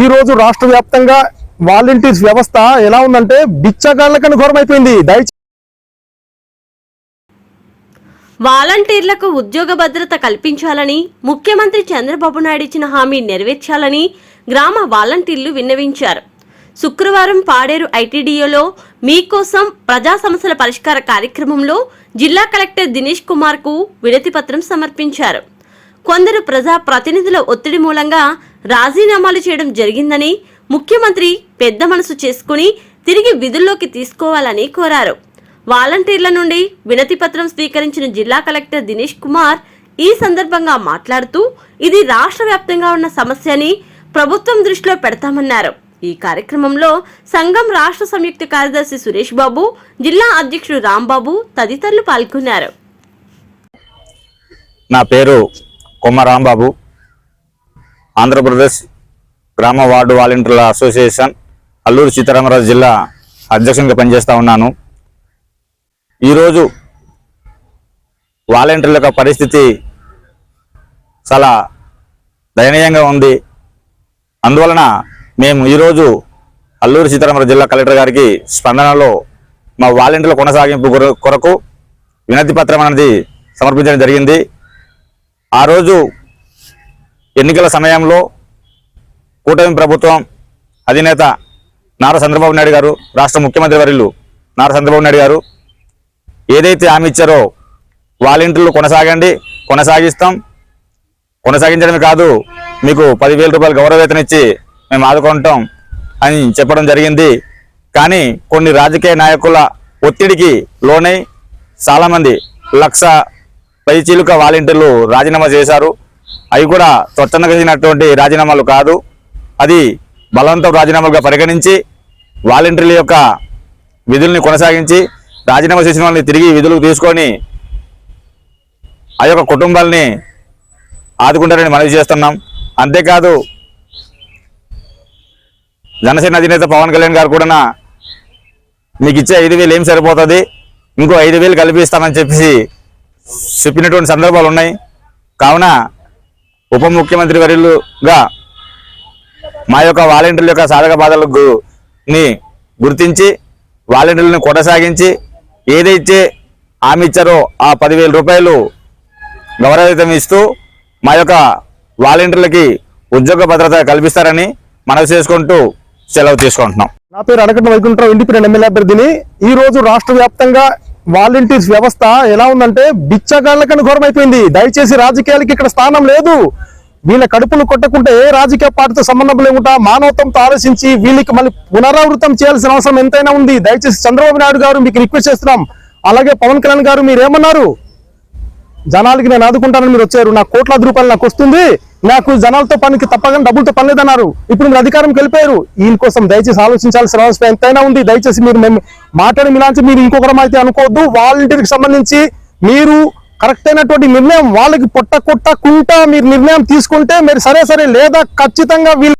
ఈ రోజు రాష్ట్ర వ్యాప్తంగా వాలంటీర్స్ వ్యవస్థ ఎలా ఉందంటే బిచ్చగాళ్ళకని ఘోరమైపోయింది. దయచేసి వాలంటీర్లకు ఉద్యోగ భద్రత కల్పించాలని ముఖ్యమంత్రి చంద్రబాబు నాయుడు ఇచ్చిన హామీ నెరవేర్చాలని గ్రామ వాలంటీర్లు విన్నవించారు. శుక్రవారం పాడేరు ఐటీడీఏలో మీకోసం ప్రజా సమస్యల పరిష్కార కార్యక్రమంలో జిల్లా కలెక్టర్ దినేష్ కుమార్కు వినతి పత్రం సమర్పించారు. కొందరు ప్రజా ప్రతినిధుల ఒత్తిడి మూలంగా రాజీనామాలు చేయడం జరిగిందని ముఖ్యమంత్రి పెద్ద మనసు చేసుకుని తిరిగి విధుల్లోకి తీసుకోవాలని కోరారు. వాలంటీర్ల నుండి వినతి పత్రం స్వీకరించిన జిల్లా కలెక్టర్ దినేష్ కుమార్ ఈ సందర్భంగా మాట్లాడుతూ ఇది రాష్ట్ర వ్యాప్తంగా ఉన్న సమస్యని ప్రభుత్వం దృష్టిలో పెడతామన్నారు. ఈ కార్యక్రమంలో సంఘం రాష్ట్ర సంయుక్త కార్యదర్శి సురేష్ బాబు జిల్లా అధ్యక్షుడు రాంబాబు తదితరులు పాల్గొన్నారు. నా పేరు కొమ్మ రాంబాబు. ఆంధ్రప్రదేశ్ గ్రామ వార్డు వాలంటీర్ల అసోసియేషన్ అల్లూరు సీతారామరాజు జిల్లా అధ్యక్షునిగా పనిచేస్తూ ఉన్నాను. ఈరోజు వాలంటీర్ల యొక్క పరిస్థితి చాలా దయనీయంగా ఉంది. అందువలన మేము ఈరోజు అల్లూరు సీతారామరాజు జిల్లా కలెక్టర్ గారికి స్పందనలో మా వాలంటీర్ల కొనసాగింపు కొరకు వినతి పత్రం అనేది సమర్పించడం జరిగింది. ఆ రోజు ఎన్నికల సమయంలో కూటమి ప్రభుత్వం అధినేత నారా చంద్రబాబు నాయుడు గారు రాష్ట్ర ముఖ్యమంత్రి వర్యులు నారా చంద్రబాబు నాయుడు గారు ఏదైతే హామీ ఇచ్చారో వాలంటీర్లు కొనసాగండి కొనసాగిస్తాం. కొనసాగించడమే కాదు మీకు పదివేల రూపాయలు గౌరవవేతన ఇచ్చి మేము ఆదుకుంటాం అని చెప్పడం జరిగింది. కానీ కొన్ని రాజకీయ నాయకుల ఒత్తిడికి లోనై చాలామంది లక్ష పైచీలుక వాలంటీర్లు రాజీనామా చేశారు. అవి కూడా స్వచ్ఛందమైనటువంటి రాజీనామాలు కాదు. అది బలవంతం రాజీనామాలుగా పరిగణించి వాలంటీర్ల యొక్క విధుల్ని కొనసాగించి రాజీనామా చేసిన వాళ్ళని తిరిగి విధులకు తీసుకొని ఆ యొక్క కుటుంబాలని ఆదుకుంటారని మనవి చేస్తున్నాం. అంతేకాదు జనసేన అధినేత పవన్ కళ్యాణ్ గారు కూడా మీకు ఇచ్చే ఐదు వేలు ఏం సరిపోతుంది? ఇంకో ఐదు వేలు కల్పిస్తామని చెప్పేసి చెప్పినటువంటి సందర్భాలు ఉన్నాయి. కావున ఉప ముఖ్యమంత్రి వర్యులుగా మా యొక్క వాలంటీర్ల యొక్క సాధక బాధలకు ని గుర్తించి వాలంటీర్లను కొనసాగించి ఏదైతే హామీ ఇచ్చారో ఆ పదివేల రూపాయలు గౌరవితం ఇస్తూ మా యొక్క వాలంటీర్లకి ఉద్యోగ భద్రత కల్పిస్తారని మనవి చేసుకుంటూ సెలవు తీసుకుంటున్నాం. నా పేరు అడగట్ల వైకుంఠరావు ఇండిపెండెంట్ ఎమ్మెల్యే అభ్యర్థిని. ఈ రోజు రాష్ట్ర వ్యాప్తంగా వాలంటీర్స్ వ్యవస్థ ఎలా ఉందంటే బిచ్చగాళ్ళకని ఘోరమైపోయింది. దయచేసి రాజకీయాలకి ఇక్కడ స్థానం లేదు. వీళ్ళ కడుపులు కొట్టకుంటే ఏ రాజకీయ పార్టీతో సంబంధం లేకుండా మానవత్వంతో ఆలోచించి వీళ్ళకి మళ్ళీ పునరావృతం చేయాల్సిన అవసరం ఎంతైనా ఉంది. దయచేసి చంద్రబాబు నాయుడు గారు మీకు రిక్వెస్ట్ చేస్తున్నాం. అలాగే పవన్ కళ్యాణ్ గారు మీరేమన్నారు? జనాలకి నేను ఆదుకుంటానని మీరు వచ్చారు. నా కోట్లాది రూపాయలు నాకు వస్తుంది. నాకు జనాలతో పనికి తప్పగానే డబ్బులతో పని లేదన్నారు. ఇప్పుడు మీరు అధికారంకి వెళ్ళిపోయారు. వీళ్ళ కోసం దయచేసి ఆలోచించాల్సిన అవసరం ఎంతైనా ఉంది. దయచేసి మీరు మేము మాట్లాడి మీలాంటి మీరు ఇంకొకరం అయితే అనుకోవద్దు. వాలంటీర్కి సంబంధించి మీరు కరెక్ట్ అయినటువంటి నిర్ణయం వాళ్ళకి పొట్ట కొట్టకుండా మీరు నిర్ణయం తీసుకుంటే మీరు సరే సరే లేదా ఖచ్చితంగా వీళ్ళు